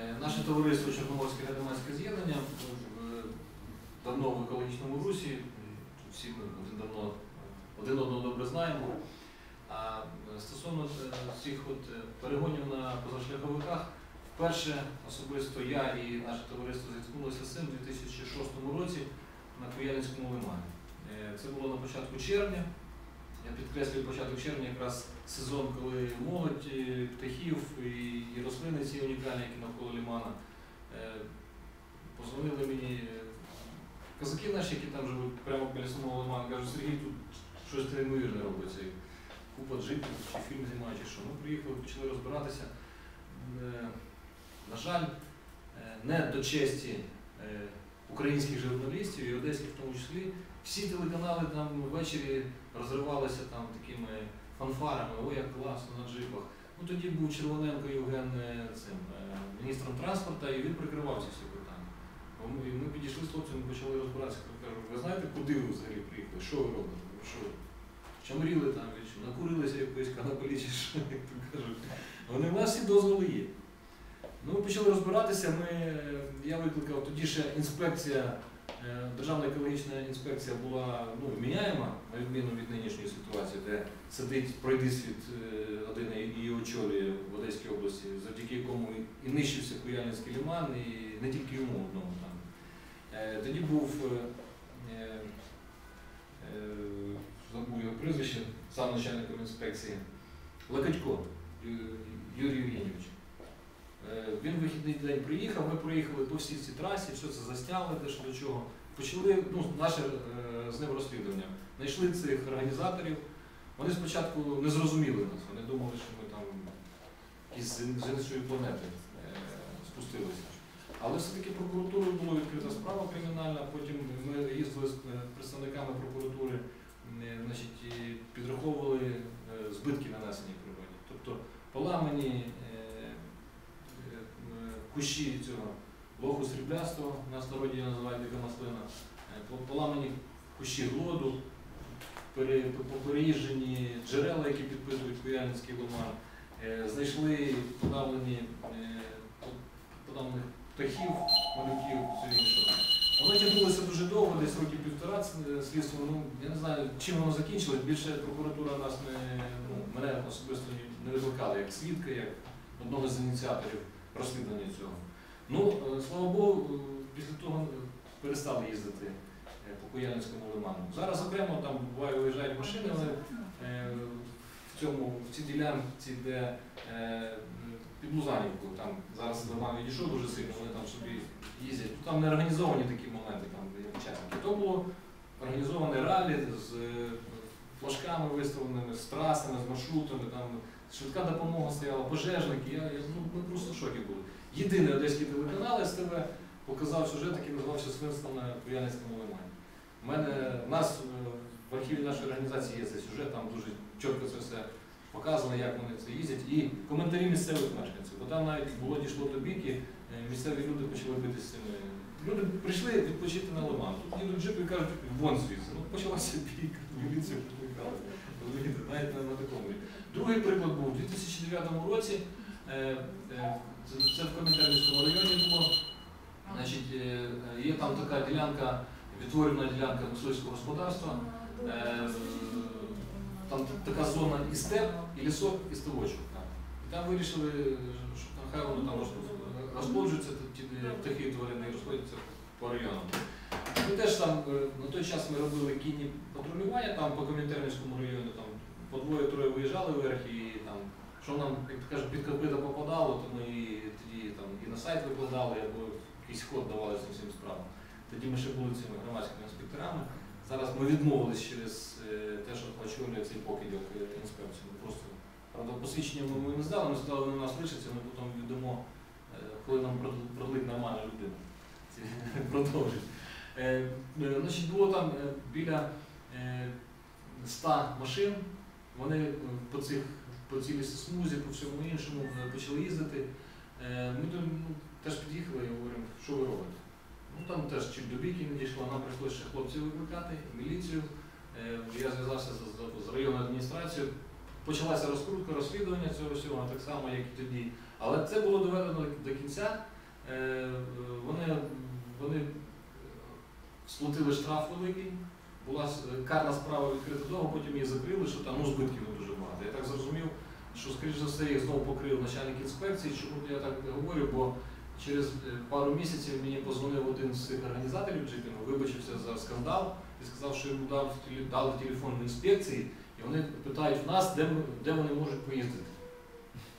Е, Наше товариство Чорноморське громадське з'єднання е, давно в екологічному русі, всі ми один давно один одного добре знаємо. А е, стосовно цих от перегонів на позашляховиках, вперше особисто я і наше товариство зіткнулося з цим у 2006 році на Куяльницькому лимані. Це було на початку червня. Я підкреслюю початок червня, якраз сезон, коли молодь е, птахів і, рослини ці унікальні, які навколо лимана. Е, Позвонили мені е, козаки наші, які там живуть прямо біля самого лиману, кажуть, Сергій, тут щось неймовірне робиться. Купа джипів, чи фільм знімають, чи що. Ми приїхали, почали розбиратися. На жаль, не до честі українських журналістів і одеських в тому числі, всі телеканали там ввечері розривалися там такими фанфарами, ой, як класно на джипах. Ну тоді був Червоненко Євген е, цим е, міністром транспорту, і він прикривав ці всі питання. Ми, ми підійшли з хлопцями, почали розбиратися. Кажу, ви знаєте, куди ви взагалі приїхали? Що ви робите? Що? Чамріли там, накурилися якоїсь канапелі, чи що, кажуть. Вони в нас всі дозволи є. Ну, ми почали розбиратися. Ми, я викликав тоді ще інспекція, е, Державна екологічна інспекція була ну, міняєма, на відміну від нинішньої ситуації, де сидить пройдисвіт е, один і очолює в Одеській області, завдяки якому і- нищився Куяльницький лиман, і не тільки йому одному там. Е, Тоді був забув його прізвище, сам начальником інспекції Лакатько Юрій Євгенійович. Е, Він вихідний день приїхав, ми проїхали по всій цій трасі, все це застяли, де що до чого. Почали ну, наше е, з ним розслідування. Знайшли цих організаторів. Вони спочатку не зрозуміли нас, вони думали, що ми там якісь з іншої планети е, спустилися. Але все-таки прокуратурою була відкрита справа кримінальна, потім ми їздили з представниками прокуратури, значить, підраховували збитки нанесені природі. Тобто поламані кущі цього лоху сріблястого, народі його називають дика маслина, е, поламані кущі глоду, пере- переїжджені джерела, які підпитують Куяльницький лиман, е, знайшли подавлені е, подавлених птахів, малюків, все інше. Воно тягнулося дуже довго, десь років півтора слідство. Ну, я не знаю, чим воно закінчилось. Більше прокуратура нас не, ну, мене особисто не викликала як свідка, як одного з ініціаторів розслідування цього. Ну, е, слава Богу, е, після того перестали їздити е, по Куяльницькому лиману. Зараз окремо там буває виїжджають машини, але е, в цьому, в цій ділянці, де е, під Лузанівку, там зараз лиман відійшов дуже сильно, вони там собі їздять. Там не організовані такі моменти, там учасники. То було організоване ралі з е, флажками виставленими, з трасами, з маршрутами, там швидка допомога стояла, пожежники. Я, я ну, ми просто в шокі були. Єдиний одеський телеканал СТВ показав сюжет, який називався Свинство на Куяльницькому лимані. У мене нас е, в архіві нашої організації є цей сюжет, там дуже чітко це все показано, як вони це їздять, і коментарі місцевих мешканців. Бо там навіть було дійшло до бійки, е, місцеві люди почали битися з цими. Люди прийшли відпочити на лиман. Тут їдуть джипи і кажуть, вон звідси. Ну, почалася бійка, міліцію викликали. Навіть на, такому. Другий приклад був у 2009 році. е, е, Це в Комінтернівському районі було. Е, е, є там така ділянка, відтворена ділянка мисливського господарства. Е, Там така зона і степ, і лісок, і ставочок. І там вирішили, що хай воно там розпо- розплоджуються, ті ті птахи і тварини і розходяться по районам. Ми теж там е, на той час ми робили кінні патрулювання там по Комінтернівському району, там по двоє-троє виїжджали вверх і там, що нам, як кажуть, під копита попадало, то ми і тоді там і на сайт викладали, або якийсь ход давали цим всім справам. Тоді ми ще були цими громадськими інспекторами. Зараз ми відмовились через е, те, що очолює цей покидьок е, інспекцію. Ми просто правда посвідчення ми, не здали, ми вони у нас лишаться, ми потім віддамо, коли нам продлить нормальна людина. Продовжить. Е, е, значить, було там е, біля е, 100 машин. Вони по цих по цій лісосмузі, по всьому іншому почали їздити. Ми тут ну, теж під'їхали і говоримо, що ви робите? Ну там теж чуть до бійки не дійшло, нам прийшлося ще хлопців викликати, міліцію. Я зв'язався з, з районною адміністрацією. Почалася розкрутка, розслідування цього всього, так само, як і тоді. Але це було доведено до кінця. Е, е, Вони, вони е, сплатили штраф великий, була карна справа відкрита довго, потім її закрили, що там ну, збитків дуже багато. Я так зрозумів, що, скоріш за все, їх знову покрив начальник інспекції. Чому я так говорю? Бо через е, пару місяців мені позвонив один з цих організаторів джипінгу, вибачився за скандал і сказав, що йому дав, дали телефон в інспекції, і вони питають в нас, де, де вони можуть поїздити.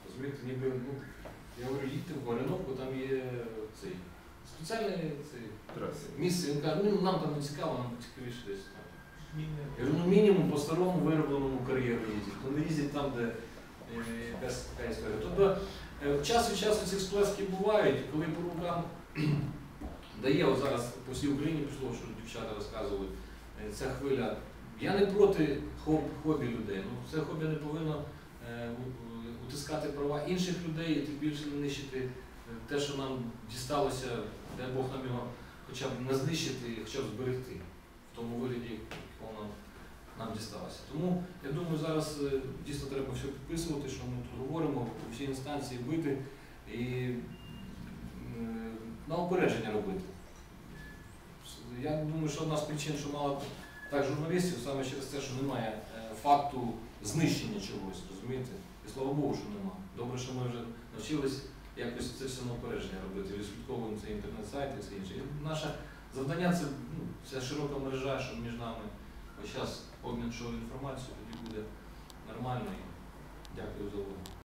Розумієте, ніби, ну, я говорю, їдьте в Вареновку, там є цей спеціальне цей, Траси. місце. Він каже, ну нам там не цікаво, нам цікавіше десь там. Я говорю, ну мінімум по старому виробленому кар'єру їздять. Ну не їздять там, де е, якась така історія. Тобто е, час від часу ці сплески бувають, коли по рукам дає, от зараз по всій Україні пішло, що дівчата розказували, е, ця хвиля. Я не проти хоб- хобі людей. Ну, це хобі не повинно е, утискати права інших людей і тим більше не нищити те, що нам дісталося, дай Бог нам його хоча б не знищити, хоча б зберегти в тому вигляді, якому нам, нам дісталося. Тому я думаю, зараз е, дійсно треба все підписувати, що ми тут говоримо, у всі інстанції бити і е, на опередження робити. Я думаю, що одна з причин, що мало так журналістів, саме через те, що немає е, факту знищення чогось, розумієте? І слава Богу, що немає. Добре, що ми вже навчились якось це все напередження робити, відслідковуємо цей інтернет-сайт і все інше. І наше завдання це ну, ця широка мережа, що між нами ось час обмін шов інформацією, тоді буде нормально. Дякую за увагу.